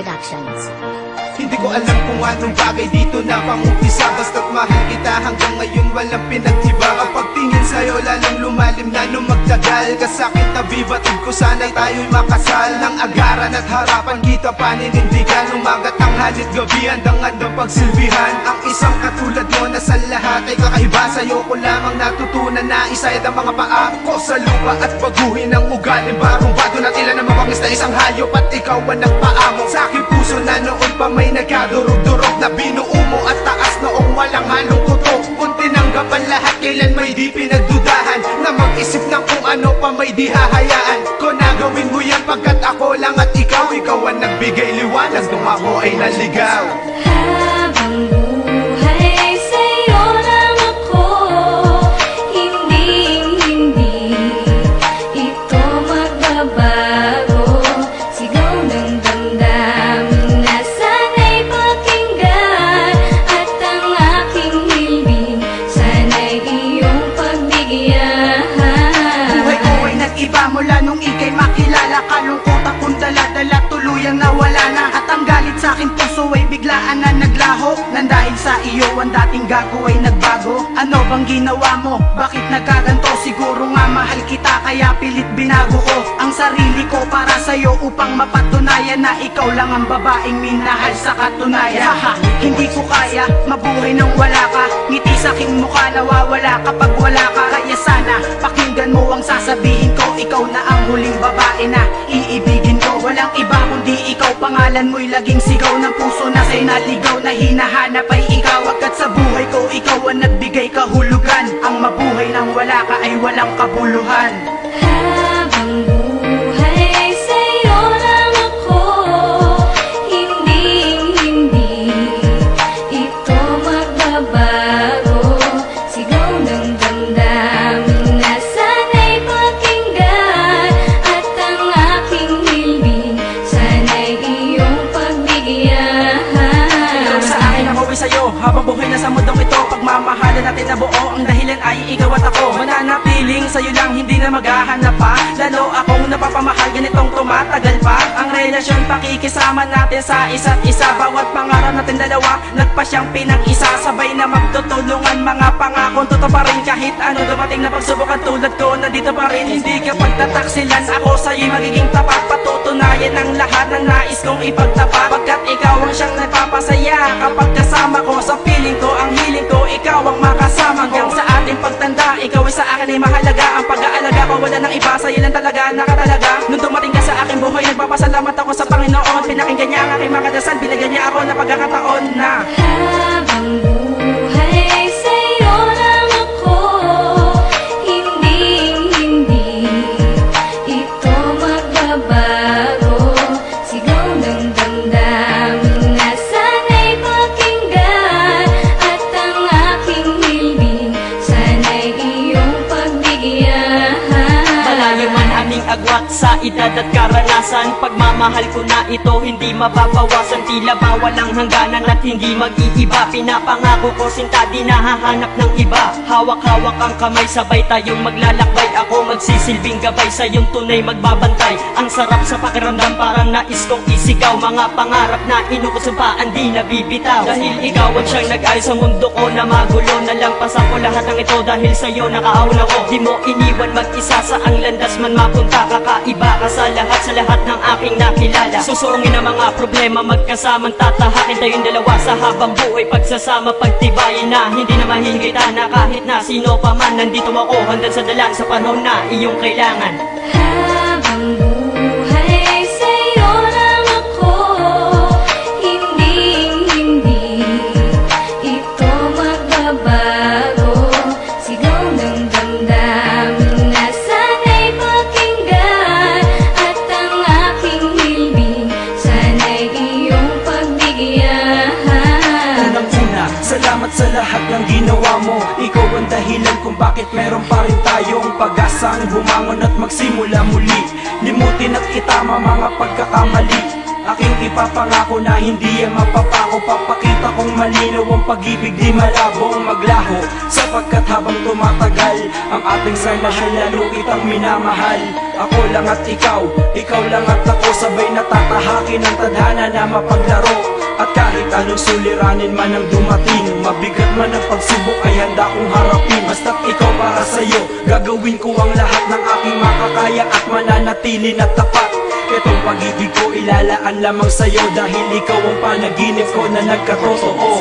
Productions. Hindi ko alam kung anong bagay dito na pangumpisa Basta't mahal kita hanggang ngayon walang pinagtiba Kapag tingin sa'yo lalong lumalim na nung magtagal. Kasakit na bibatid ko sana'y tayo'y makasal. Nang agaran at harapan kita paninindigan. Umagat ang halit gabi handang handang pagsilbihan. Ang isang katulad mo na sa lahat ay kakaiba. Sa'yo ko lamang natutunan na isayad ang mga paa ko sa lupa At baguhin ang ugali. Barong bado na tila na mabangis na isang hayop At ikaw ang nagpaamo? Sa aking puso na noon pa may nagkadurog-durog Na binuo mo at taas noong walang halong kutok Kung tinanggap ang lahat kailan may di pinagdudahan? Na mag-isip ng kung ano pa may di hahayaan. Ko na gawin mo yan pagkat ako lang at ikaw Ikaw ang nagbigay liwanag. Nung ako ay naligaw biglaan na naglaho Nang dahil sa iyo ang dating gago ay nagbago Ano bang ginawa mo? Bakit nagkaganto? Siguro nga mahal kita kaya pilit binago ko Ang sarili ko para sa'yo upang mapatunayan Na ikaw lang ang babaeng minahal sa katunayan hindi ko kaya mabuhay nang wala ka Ngiti sa aking mukha nawawala kapag wala ka Kaya sana pakinggan mo ang sasabihin ko Ikaw na ang huling babae na ikaw Pangalan mo'y laging sigaw ng puso na sa'yo naligaw Na hinahanap ay ikaw. Agad sa buhay ko ikaw ang nagbigay kahulugan. Ang mabuhay nang wala ka ay walang kabuluhan. Habang buhay sa'yo lang ako Hindi, hindi ito magbabago. Sigaw ng Habang buhay na sa mundong ito Pagmamahalan natin na buo Ang dahilan ay ikaw at ako. Mananatiling sa'yo lang Hindi na maghahanap pa. Lalo akong napapamahal Ganitong tumatagal pa. Ang relasyon pakikisama natin sa isa't isa. Bawat pangarap natin dalawa Nagpa siyang pinang-isa Sabay na magtutulungan Mga pangakong totoo pa rin Kahit ano dumating na pagsubukan tulad ko Nandito pa rin. Hindi ka pagtataksilan. Ako sa'yo'y magiging tapat. Patutunayan ang lahat ng nais kong ipagtapat Pagkat ikaw ang siyang nagpapasaya Kapag kasama ko sa feeling ko Ang hiling ko ikaw ang makasama. Hanggang sa ating pagtanda Ikaw ay sa akin ay mahalaga. Ang pag-aalaga ko wala nang iba Sa'yo lang talaga nakatalaga. Nung dumating ka sa aking buhay Nagpapasalamat ako sa Panginoon. Pinakinggan niya ang aking mga dasal Binigyan niya ako ng pagkakataon na Habang agwat sa edad at karanasan. Pagmamahal ko na ito hindi mababawasan. Tila ba walang hangganan at hindi mag-iiba. Pinapangako ko sinta di nahahanap ng iba. Hawak-hawak ang kamay sabay tayong maglalakbay. Ako magsisilbing gabay sa iyong tunay magbabantay. Ang sarap sa pakiramdam parang nais kong isigaw. Mga pangarap na inukusumpaan di nabibitaw. Dahil ikaw ang siyang nag-ayos sa mundo ko na magulo Nalampasan ko lahat ng ito. Dahil sa'yo nakaaon ako. Di mo iniwan mag-isa sa ang landas man mapunta Kakaiba ka sa lahat sa lahat ng aking nakilala. Susungin ang mga problema magkasamang tatahakin tayong dalawa. Sa habang buhay pagsasama pagtibayin na. Hindi na mahihigitan na kahit na sino pa man. Nandito ako hanggang sa dalang sa panahon na iyong kailangan dahilan kung bakit meron pa rin tayong pag-asang bumangon at magsimula muli. Limutin at itama mga pagkakamali. Aking ipapangako na hindi yan mapapako. Papakita kong malinaw ang pag-ibig di malabo ang maglaho. Sapagkat habang tumatagal Ang ating sarnasyon lalo kitang minamahal. Ako lang at ikaw, ikaw lang at ako Sabay natatahakin ang tadhana na mapaglaro At kahit anong suliranin man ang dumating Mabigat man ang pagsubok ay handa kong harapin. Basta't ikaw para sa'yo Gagawin ko ang lahat ng aking makakaya At mananatili na tapat. Itong pag-ibig ko ilalaan lamang sa'yo Dahil ikaw ang panaginip ko na nagkatotoo